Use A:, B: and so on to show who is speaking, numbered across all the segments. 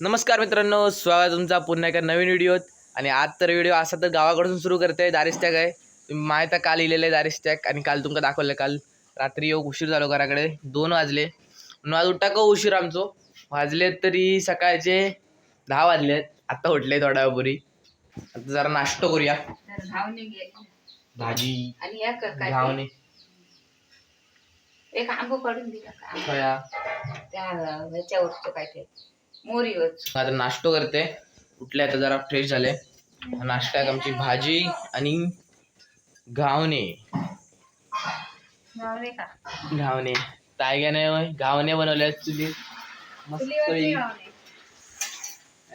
A: नमस्कार मित्रांनो स्वागत तुमचा पुन्हा एका नवीन व्हिडिओत. आणि आज तर व्हिडिओ असा तर गावाकडून सुरू करते दारिस्टॅक आहे. तुम्ही माहीत आहे काल इलेलं आहे दारिस्टॅक आणि काल तुमका दाखवलं काल. रात्री येऊ उशीर झालो घराकडे दोन वाजले. म्हणून आज उठा का उशीर आमचो? वाजलेत तरी सकाळचे दहा वाजलेत. आता उठले थोड्या वेळापूर्वी. आता जरा नाश्ता करूया. भाजी.
B: आणि या कर काय
A: घावणे
B: ते. एक आंबो काढून दिला का त्या काय ते मोरीवर
A: आता नाश्तो करते. उठले आता जरा फ्रेश झाले. नाश्ता आमची भाजी आणि घावणे.
B: घावणे का?
A: घावणे. तायग्याने घावणे बनवले चुली. मस्त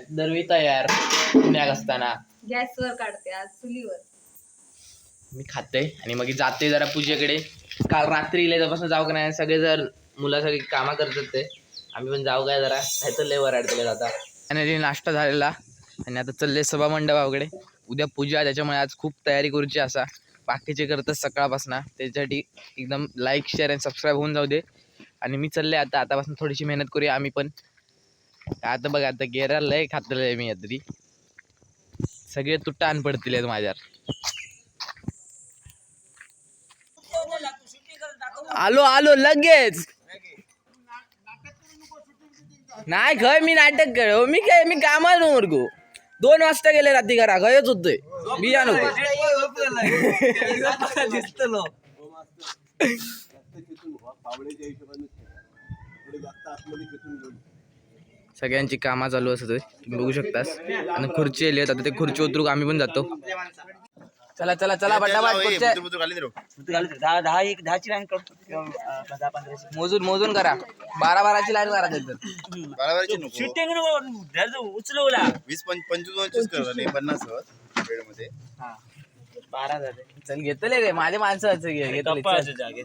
A: दरवी तयार. पुण्यात असताना.
B: गॅसवर काढते आज चुलीवर.
A: मी खाते आणि मग जाते जरा पूजेकडे. काल रात्री इल्यापासून जाऊ का नाही सगळे जर मुलं सगळी कामं करतात ते. आम्ही पण जाऊ काय जरा. नाही तर लय वराडतले जाता. आणि नाश्ता झालेला. आणि आता चालले सभा मंडपाकडे उद्या पूजा त्याच्यामुळे आज खूप तयारी करूची असा. बाकीचे करतात सकाळपासून. त्याच्यासाठी एकदम लाईक शेअर आणि सबस्क्राईब होऊन जाऊ दे. आणि मी चालले आता. आतापासून थोडीशी मेहनत करूया आम्ही पण. आता बघा आता गेरा लय खातलेलं आहे मी आता सगळे तुट्टा आण पडतील आहेत माझ्यावर. आलो आलो लगेच. नाही खय मी नाटक कर हो, मी काय मी कामाला मुरगो दोन वाजता गेले रात्री घरा खयच होतोय. बिया नको सगळ्यांची कामा चालू असत तुम्ही बघू शकतास. आणि खुर्ची आली आता ते खुर्ची उतरू आम्ही पण जातो. चला चला चला बटाबाट खुर्च्या
C: दहा दहा एक दहाची लाईन करतो दहा पंधराची
A: मोजून मोजून करा. बारा बाराची लाईन करा
D: बाराबारीची नको.
C: शूटिंग उचलवला.
D: वीस पंच पंचवीस पंचवीस करा पन्नास वेळमध्ये.
C: बारा झाले.
A: चल घेतले रे माझे माणसं असं घे- घेतले, चल.
C: जागे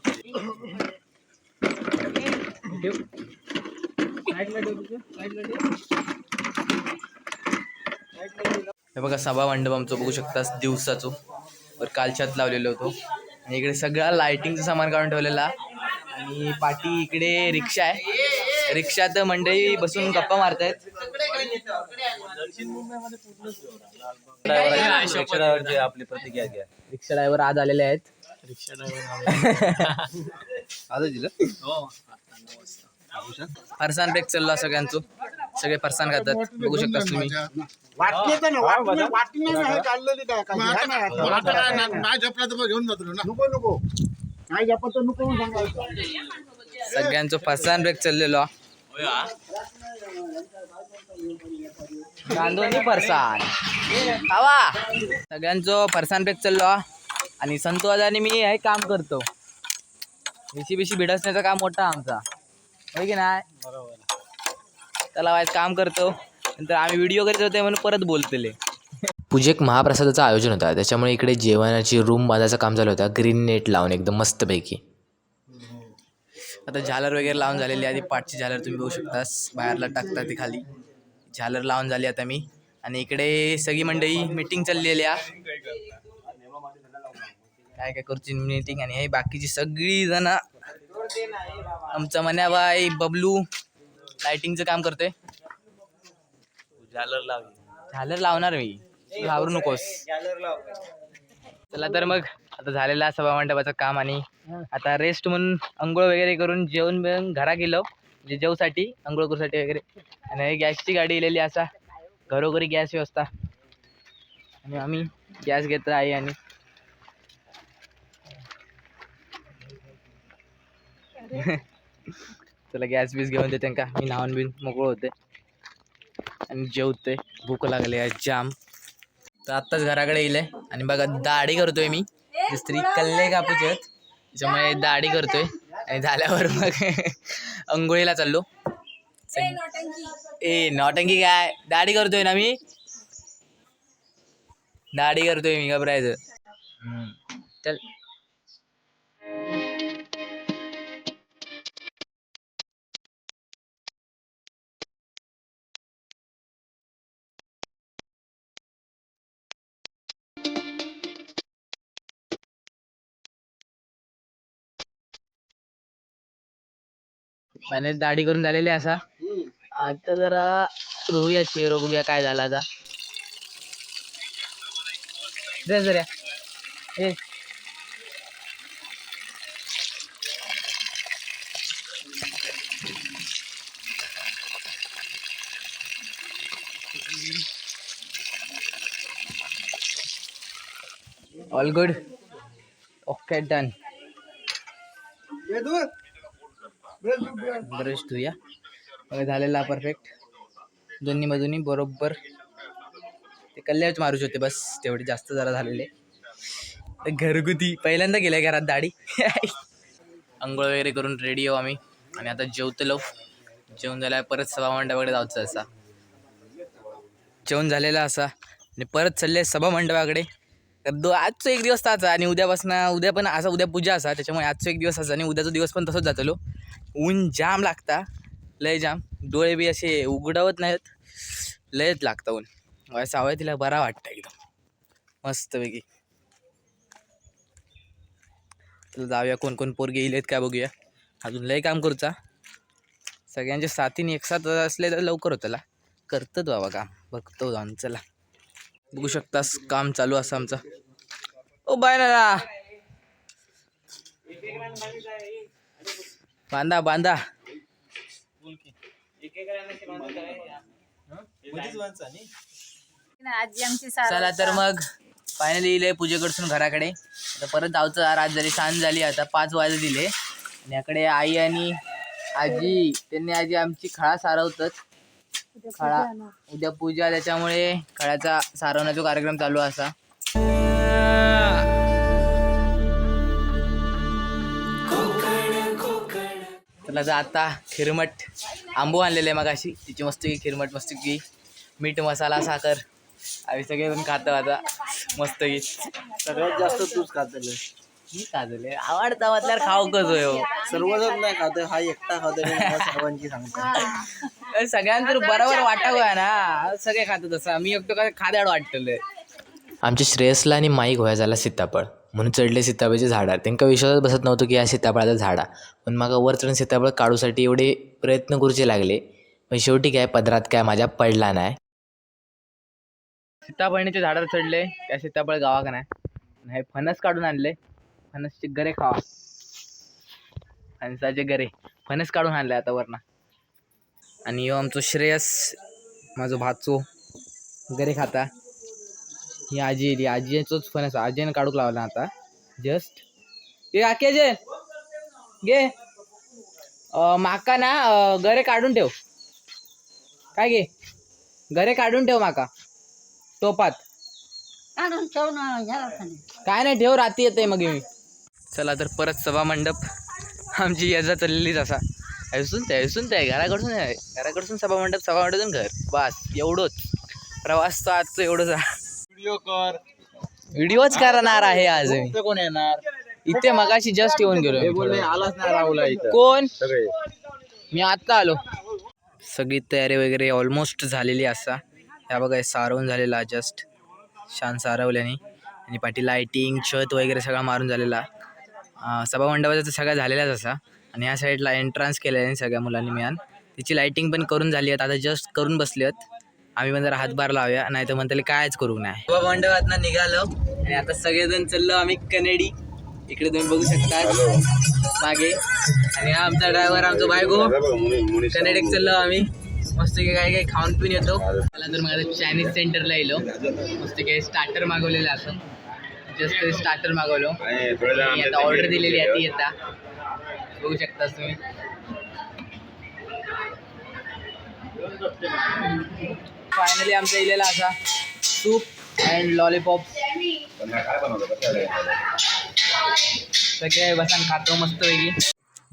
A: हे बघा सभा मंडप आमचं बघू शकतास दिवसाचो. वर कालच्यात लावलेलो होतो. आणि इकडे सगळा लाइटिंगचं सामान काढून ठेवलेला. आणि पाठी इकडे रिक्षा आहे. रिक्षात मंडळी बसून गप्पा मारतायत.
C: आपली प्रतिक्रिया घ्या
A: रिक्षा ड्रायव्हर आज आलेले आहेत.
D: आता दिलं?
A: फरसान ब्रेक चाललो सगळ्यांचो. सगळे फरसान खातात बघू शकतास तुम्ही.
D: नाही जपला तर घेऊन जातो ना.
E: नको नको. नाही आपण तर नको म्हणून सांगायचं
A: सगळ्यांचो फरसान ब्रेक चाललेलो. फरसान हवा सगळ्यांचो फरसान ब्रेक चाललो. आणि संतू आणि मी हे काम करतो. बिशी बिशी भिडसण्याचं काम मोठा आमचा. होय की नाही? त्याला वाईट काम करतो. नंतर आम्ही व्हिडिओ करीत होते म्हणून परत बोलतले.
F: पूजेक महाप्रसादाचं आयोजन होतं. त्याच्यामुळे इकडे जेवणाची रूम बांधायचं काम झालं होतं. ग्रीन नेट लावून एकदम मस्तपैकी.
A: आता झालर वगैरे लावून झालेली आधी पाठची झालर तुम्ही बघू शकतास. बाहेरला टाकता ते खाली. झालर लावून झाली आता मी. आणि इकडे सगळी मंडळी मीटिंग चाललेली आहे काय काय करतो मीटिंग आणि हे बाकीची सगळी जण आमचा मन्याबाई बबलू लाइटिंगचं काम करतोय.
C: झालर लावली
A: झालर लावणार मी. तू घाबरू नकोस. चला तर मग आता झालेला सभा मंडपाचं काम आणि आता रेस्ट म्हणून आंघोळ वगैरे करून जेवण बिवून घरा गेलो. म्हणजे जेवसाठी आंघोळ करूसाठी वगैरे. आणि हे गॅसची गाडी इलेली असा. घरोघरी गॅस व्यवस्था. आणि आम्ही गॅस घेत आहे आणि चला गॅस बीस घेऊन दे त्यांका मी न्हावून बिन मोकळं होते. आणि जेवते. भूक लागली आहे जाम. तर आत्ताच घराकडे येईल आणि बघा दाढी करतोय मी. स्त्री कल्ले कापूचे आहेत. त्याच्यामुळे दाढी करतोय. आणि झाल्यावर मग अंघोळीला चाललो. ए नॉटंकी काय? दाढी करतोय ना मी? दाढी करतोय मी घबरायचं. चल. मॅनेज दाढी करून झालेली असा. आता जरा रोऊया चेहरा बघूया काय झाला आता. दे जरा. ए. All good okay done brush धुया झालेला परफेक्ट दोन्ही बाजूनी बरोबर. ते कल्ल्याच मारू शकते बस. तेवढे जास्त जरा झालेले घरगुती. पहिल्यांदा गेल्या घरात दाढी. आंघोळ वगैरे करून रेडी आहो आम्ही. आणि आता जेवतलो. जेवण झाल्यावर परत सभा मंडपाकडे जायचं असा. जेवण झालेला असा. आणि परत चालले सभा मंडपाकडे दो आजचा एक दिवस ताचा आणि उद्यापासून उद्या पण असा उद्या पूजा असा. त्याच्यामुळे आजचा एक दिवस असा आणि उद्याचा दिवस पण तसंच जातलो. ऊन जाम लागता. लय जाम. डोळे बी असे उघडवत नाहीत. लयच लागतं ऊन. वयसा तिला बरा वाटतं एकदम. मस्तपैकी. तुला जाऊया. कोण कोण पोरगे येईल काय बघूया. अजून लय काम करूचा सगळ्यांच्या साथीने एक साथ असले तर लवकर होतला करतोच बाबा काम. बघतो जाऊन. चला. बघू शकतास काम चालू असं आमचं. ओ बाय ना बांधा बांधा.
B: आजी आमची
A: चला तर मग फायनली येईल पूजेकडसून घराकडे. आता परत जाऊचं रात झाली सांज झाली आता पाच वाजे दिले. आणि याकडे आई आणि आजी त्यांनी आजी आमची खळा सारवतात. खळा उद्या पूजा त्याच्यामुळे खळ्याचा सारवण्याचा कार्यक्रम चालू असा. चला तर आता खिरमट. आंबो आणलेले मग अशी तिची मस्त की खिरमट मस्त की मीठ मसाला साखर. आम्ही सगळे पण खातो आता. मस्त की
C: सगळ्यात जास्त तूच खातले
A: मी खाजले आवडता म्हटल्यावर खाऊ कसं हो?
C: सर्वजण नाही खात हा एकटा खातो सर्वांची सांगतो.
A: सगळ्यांतर बरोबर वाटावं ना. सगळे खातात तसं. मी एकटो काय खाद्याड वाटतले
F: आमच्या श्रेयसला आणि माईक होया झाला सीताफळ. म्हणून चढले सीताफळाचे झाडार त्यांना विश्वासच बसत नव्हतो की या सीताफळाचं झाडा पण मग वर सीताफळ काढूसाठी एवढे प्रयत्न करूचे लागले. पण शेवटी काय पदरात काय माझ्या पडला नाही.
A: सीताफळीचे झाडावर चढले त्या सीताफळ गावाक नाही. हे फणस काढून आणले. फणसचे गरे खावा. फणसाचे गरे. फणस काढून आणले आता वरना. आणि ह्यो आमचो श्रेयस माझो भाचो गरे खाता. ही आजी येली आजीचोच फणस आजीने काढूक लावला आता. जस्ट हे आके जे घे. अं, माका ना गरे काढून ठेव. काय घे? गरे काढून ठेव माका. टोपात.
B: काढून ठेव ना झाला
A: काय नाही ठेव रात्री येते मग मी. चला तर परत सभा मंडप. आमची यजा चाललेलीच असा ऐसून ते ऐसून ते घराकडसून आहे. घराकडसून सभा मंडप सभा मंडपातून घर. बस एवढंच. प्रवास तर आजचं एवढंच
C: व्हिडिओ कर.
A: व्हिडिओच करणार आहे आज मी.
C: कोण येणार.
A: इथे मगाशी जस्ट येऊन गेलो मी
C: बोलले
A: थोडं.
C: आलाच नाही राहुला इथं.
A: कोण?
C: सगळे.
A: मी आत्ता आलो. सगळी तयारी वगैरे ऑलमोस्ट झालेली असा ह्या बघा हे सारवून झालेला जस्ट छान सारवल्याने. आणि पाठी लायटिंग छत वगैरे सगळा मारून झालेला. अं, सभामंडपाचा तर सगळा झालेलाच असा. आणि ह्या साईडला एंट्रन्स केलेला आहे सगळ्या मुलांनी मिळून. तिची लायटिंग पण करून झाली आहेत. आता जस्ट करून बसली आहेत आम्ही पण जरा हातभार लावूया नाही तर म्हणताले कायच करू नाही सभामंडपातनं निघालो. आणि आता सगळेजण चाललो आम्ही कनेडी इकडे तुम्ही बघू शकता. मागे. आणि हा आमचा ड्रायव्हर आमचा बायको. कनेडिक चाललो आम्ही. मस्त काही काही खाऊन पिऊन येतो. मला तर मग आता चायनीज सेंटरला येलो. मस्त काही स्टार्टर मागवलेलं असं. जस्ट स्टार्टर मागवलो. आणि आता ऑर्डर दिलेली आहे ती येता बघू शकता तुम्ही. फायनली आमचा इलेला असा. सूप अँड लॉलीपॉप सगळे बसून खातो मस्त वेगळी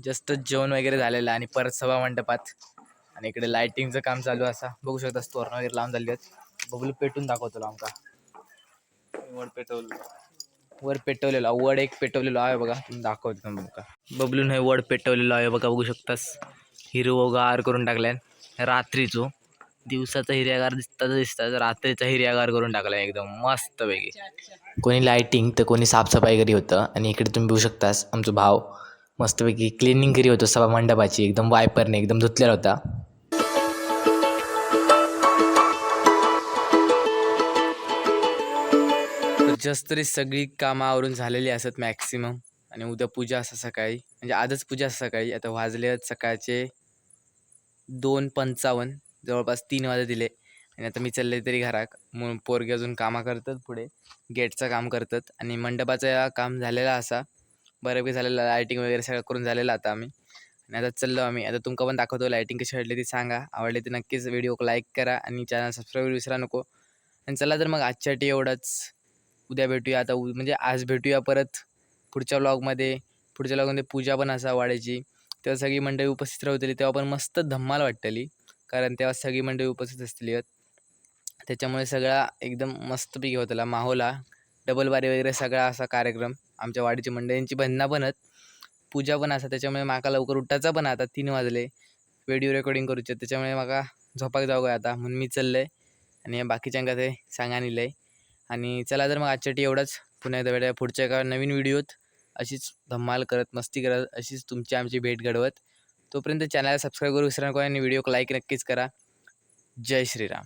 A: जस्ट जेवण वगैरे झालेलं आणि परत सभा मंडपात. आणि इकडे लाइटिंगचं काम चालू असा. बघू शकता तोरण वगैरे लावून झाली आहेत. बबलू पेटून दाखवतो आमका
C: वड पेटवलं.
A: वर पेटवलेला. वड एक पेटवलेलो आहे बघा. तुम्ही दाखवतो तुमका बबलून हे वड पेटवलेलं आहे बघा. बघू शकतास. हिरवगार करून टाकल्यान रात्रीचो. दिवसाचा हिर्यागार दिसता दिसताच रात्रीचा हिर्यागार करून टाकला एकदम मस्त पैकी
F: कोणी लाईटिंग तर कोणी साफसफाई घरी होतं. आणि इकडे तुम्ही बघू शकतास आमचा भाव मस्तपैकी क्लिनिंग घरी होतो सभा मंडपाची. एकदम वायपरने एकदम धुतलेला होता.
A: जस्ट तरी सगळी कामं आवरून झालेली असत मॅक्सिमम आणि उद्या पूजा असं सकाळी म्हणजे आजच पूजा सकाळी. आता वाजले सकाळचे दोन पंचावन्न. जवळपास तीन वाजे दिले. आणि आता मी चालले तरी घराक. मग पोरगे अजून कामं करतात पुढे. गेटचं काम करतात. आणि मंडपाचं काम झालेलं असा. बऱ्यापैकी झालेलं लायटिंग वगैरे सगळं करून झालेलं आता आम्ही. आणि आता चाललो आम्ही. आता तुमका पण दाखवतो लायटिंग कशी वाटली ती सांगा. आवडली तर नक्कीच व्हिडिओ लाईक करा. आणि चॅनल सबस्क्राईब विसरा नको. आणि चला तर मग आजच्यासाठी एवढंच. उद्या भेटूया. आता उ म्हणजे आज भेटूया परत. पुढच्या व्लॉगमध्ये पुढच्या व्लॉगमध्ये पूजा पण असा वाढायची. तेव्हा सगळी मंडळी उपस्थित राहतली. तेव्हा पण मस्त धम्माल वाटतली. कारण तेव्हा सगळी मंडळी उपस्थित असतील त्याच्यामुळे सगळा एकदम मस्तपैकी होतला माहोला. डबल बारी वगैरे सगळा असा कार्यक्रम. आमच्या वाडीची मंडळींची भन्ना पण आहेत. पूजा पण असा त्याच्यामुळे माका लवकर उठायचा पण आता तीन वाजले. व्हिडिओ रेकॉर्डिंग करूचे. त्याच्यामुळे माका झोपाक जाऊ काय आता. म्हणून मी चाललंय. आणि बाकीच्यांका ते सांगा निलंय आणि चला तर मग आजच्यासाठी एवढाच. पुन्हा एकदा भेटा पुढच्या एका नवीन व्हिडिओत अशीच धम्माल करत मस्ती करत अशीच तुमची आमची भेट घडवत. तोपर्यंत चॅनलला सबस्क्राईब करू विसरा नको आणि व्हिडिओ लाईक नक्कीच करा. जय श्रीराम.